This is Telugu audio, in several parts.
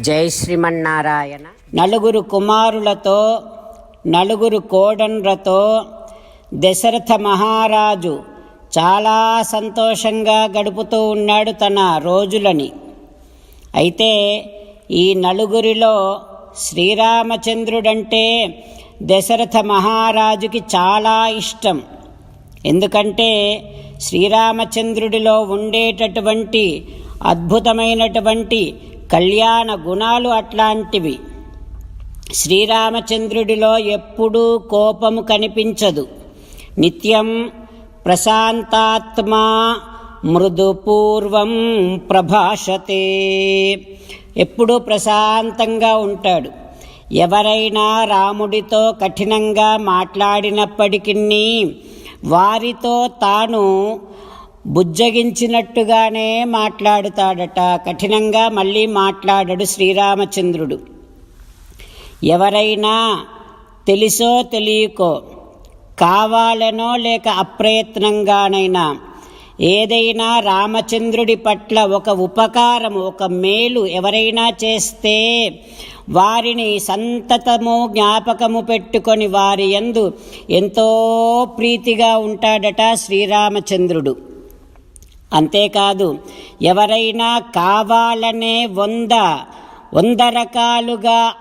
జై శ్రీమన్నారాయణ. నలుగురు కుమారులతో నలుగురు కోడండ్రతో దశరథ మహారాజు చాలా సంతోషంగా గడుపుతూ ఉన్నాడు తన రోజులని. అయితే ఈ నలుగురిలో శ్రీరామచంద్రుడంటే దశరథ మహారాజుకి చాలా ఇష్టం. ఎందుకంటే శ్రీరామచంద్రుడిలో ఉండేటటువంటి అద్భుతమైనటువంటి కళ్యాణ గుణాలు అట్లాంటివి. శ్రీరామచంద్రుడిలో ఎప్పుడూ కోపము కనిపించదు. నిత్యం ప్రశాంతాత్మా మృదుపూర్వం ప్రభాషతే. ఎప్పుడూ ప్రశాంతంగా ఉంటాడు. ఎవరైనా రాముడితో కఠినంగా మాట్లాడినప్పటికీ వారితో తాను బుజ్జగించినట్టుగానే మాట్లాడుతాడట. కఠినంగా మళ్ళీ మాట్లాడడు శ్రీరామచంద్రుడు. ఎవరైనా తెలిసో తెలియకో కావాలనో లేక అప్రయత్నంగానైనా ఏదైనా రామచంద్రుడి పట్ల ఒక ఉపకారం ఒక మేలు ఎవరైనా చేస్తే వారిని సంతతము జ్ఞాపకము పెట్టుకొని వారి యందు ఎంతో ప్రీతిగా ఉంటాడట శ్రీరామచంద్రుడు. అంతేకాదు ఎవరైనా కావాలనే వంద వంద రకాలుగా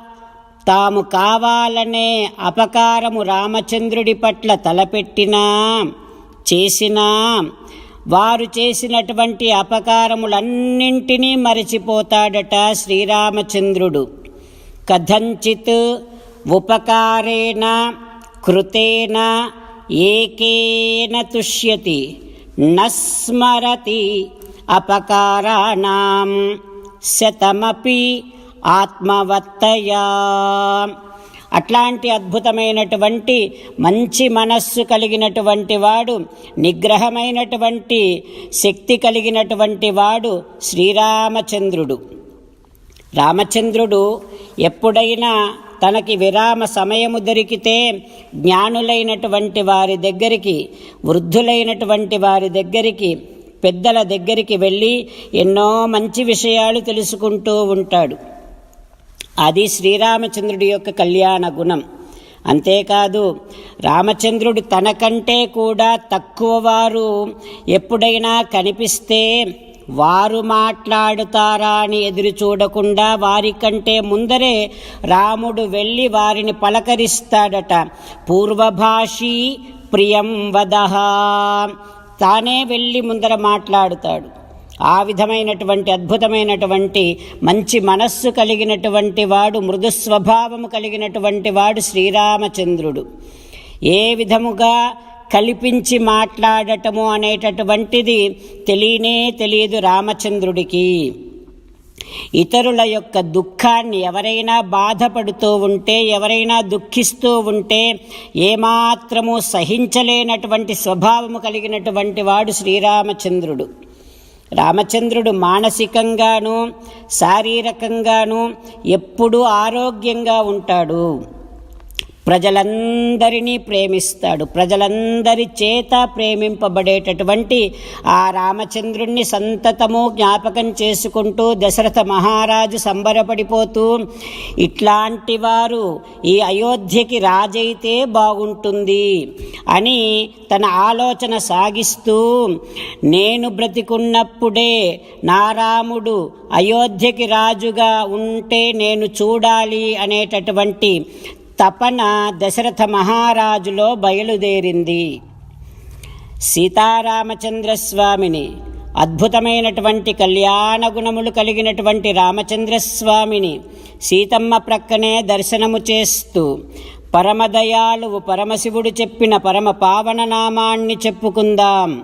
తాము కావాలనే అపకారము రామచంద్రుడి పట్ల తలపెట్టినా చేసినా వారు చేసినటువంటి అపకారములన్నింటినీ మరచిపోతాడట శ్రీరామచంద్రుడు. కథంచిత్ ఉపకారేణ కృతేన ఏకేన తుష్యతి. నస్మరతి అపకారాణం శతమపి ఆత్మవత్తయా అట్లాంటి అద్భుతమైనటువంటి మంచి మనస్సు కలిగినటువంటి వాడు నిగ్రహమైనటువంటి శక్తి కలిగినటువంటి వాడు శ్రీరామచంద్రుడు. రామచంద్రుడు ఎప్పుడైనా తనకి విరామ సమయము దొరికితే జ్ఞానులైనటువంటి వారి దగ్గరికి వృద్ధులైనటువంటి వారి దగ్గరికి పెద్దల దగ్గరికి వెళ్ళి ఎన్నో మంచి విషయాలు తెలుసుకుంటూ ఉంటాడు. అది శ్రీరామచంద్రుడి యొక్క కళ్యాణ గుణం. అంతేకాదు రామచంద్రుడు తనకంటే కూడా తక్కువ వారు ఎప్పుడైనా కనిపిస్తే వారు మాట్లాడుతారా అని ఎదురు చూడకుండా వారికంటే ముందరే రాముడు వెళ్ళి వారిని పలకరిస్తాడట. పూర్వభాషీ ప్రియం వదహ తానే వెళ్ళి ముందర మాట్లాడుతాడు. ఆ విధమైనటువంటి అద్భుతమైనటువంటి మంచి మనస్సు కలిగినటువంటి వాడు మృదు స్వభావము కలిగినటువంటి వాడు శ్రీరామచంద్రుడు. ఏ విధముగా కల్పించి మాట్లాడటము అనేటటువంటిది తెలియనే తెలియదు రామచంద్రుడికి. ఇతరుల యొక్క దుఃఖాన్ని ఎవరైనా బాధపడుతూ ఉంటే ఎవరైనా దుఃఖిస్తూ ఉంటే ఏమాత్రము సహించలేనటువంటి స్వభావము కలిగినటువంటి వాడు శ్రీరామచంద్రుడు. రామచంద్రుడు మానసికంగాను శారీరకంగాను ఎప్పుడూ ఆరోగ్యంగా ఉంటాడు. ప్రజలందరినీ ప్రేమిస్తాడు. ప్రజలందరి చేత ప్రేమింపబడేటటువంటి ఆ రామచంద్రుణ్ణి సంతతము జ్ఞాపకం చేసుకుంటూ దశరథ మహారాజు సంబరపడిపోతూ ఇట్లాంటి వారు ఈ అయోధ్యకి రాజైతే బాగుంటుంది అని తన ఆలోచన సాగిస్తూ నేను బ్రతికున్నప్పుడే నారాముడు అయోధ్యకి రాజుగా ఉంటే నేను చూడాలి అనేటటువంటి తపన దశరథ మహారాజులో బయలుదేరింది. సీతారామచంద్రస్వామిని అద్భుతమైనటువంటి కళ్యాణ గుణములు కలిగినటువంటి రామచంద్రస్వామిని సీతమ్మ ప్రక్కనే దర్శనము చేస్తూ పరమదయాళువు పరమశివుడు చెప్పిన పరమ పావన నామాన్ని చెప్పుకుందాం.